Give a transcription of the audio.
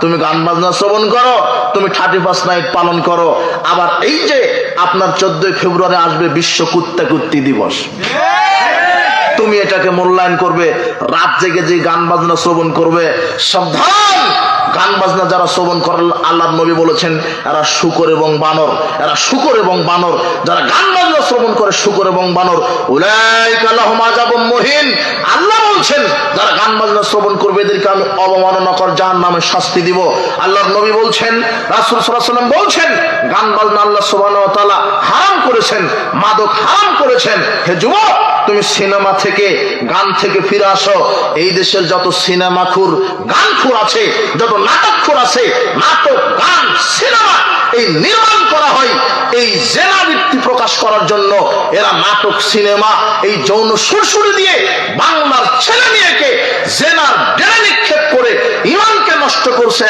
তুমি গান বাজনা শ্রবণ করো, তুমি থার্টি ফার্স্ট নাইট পালন করো। আবার এই যে আপনার চোদ্দই ফেব্রুয়ারি আসবে বিশ্ব কুত্তা কুত্তি দিবস। তুমি এটাকে মূল্যায়ন করবে, রাত জেগে যে গান বাজনা শ্রবণ করবে, সাবধান! গান বাজনা যারা শ্রবণ করেন আল্লাহ নবী বলেছেন, এরা শুকর এবং বানর, এরা শুকর এবং বানর। যারা গান বাজনা শ্রবণ করে, শুকর এবং বানর, উলাইকা লাহুম আযাবুম মুহিন আল্লাহ বলছেন যারা গান বাজনা শ্রবণ করবে, এদেরকে আমি অবমাননা কর জাহান নামে শাস্তি দিব। আল্লাহর নবী বলছেন, রাসূল সাল্লাম বলছেন, গান বাজনা আল্লাহ তাআলা হারাম করেছেন, মাদক হারাম করেছেন। হে যুবক, তুমি সিনেমা থেকে, গান থেকে ফিরে আসো। এই দেশের যত সিনেমা খুর গান খুর আছে, যত নাটক খুর আছে, নাটক, গান, সিনেমা, এই নির্মাণ করা হয়, এই বৃত্তি প্রকাশ করার জন্য এরা নাটক, সিনেমা, এই যৌন সুরসুরি দিয়ে বাংলার ছেলে মেয়েকে জেনার ডেরা নিক্ষেপ করে ইমানকে নষ্ট করছে।